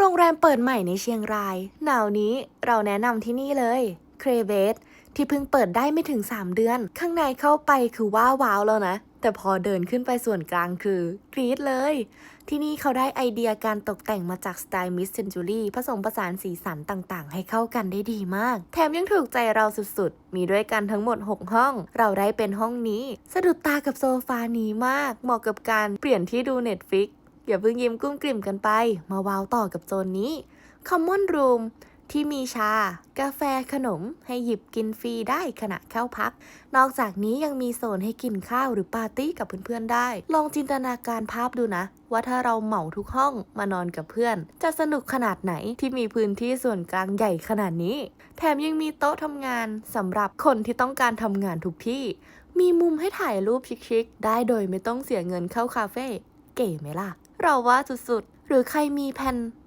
โรงแรมเปิดใหม่ในเชียงราย หนาวนี้เราแนะนำที่นี่เลยเครเบสที่เพิ่งเปิดได้ไม่ถึง 3 เดือน ข้างในเข้าไปคือว่าว้าวแล้วนะ แต่พอเดินขึ้นไปส่วนกลางคือกรี๊ดเลย ที่นี่เขาได้ไอเดียการตกแต่งมาจากสไตล์มิสเซนจูรี่ผสมผสานสีสันต่างๆ ให้เข้ากันได้ดีมาก แถมยังถูกใจเราสุดๆ มีด้วยกันทั้งหมด 6 ห้อง เราได้เป็นห้องนี้ สะดุดตากับโซฟานี้มาก เหมาะกับการเปลี่ยนที่ดู Netflix อย่าเพิ่งยิ้มกุ้มกลิ่มกันไป มาว้าวต่อกับโซนนี้ Common Room ที่มีชา กาแฟขนม ให้หยิบกินฟรีได้ขณะเข้าพัก นอกจากนี้ยังมีโซนให้กินข้าวหรือปาร์ตี้กับเพื่อนๆได้ ลองจินตนาการภาพดูนะ ว่าถ้าเราเหมาทุกห้องมานอนกับเพื่อน จะสนุกขนาดไหนที่มีพื้นที่ส่วนกลางใหญ่ขนาดนี้ แถมยังมีโต๊ะทำงานสำหรับคนที่ต้องการทำงานทุกที่ มีมุมให้ถ่ายรูปชิคๆได้โดยไม่ต้องเสียเงินเข้าคาเฟ่เก๋ไหมล่ะ เราว่าสุดๆ หรือใครมีแผ่น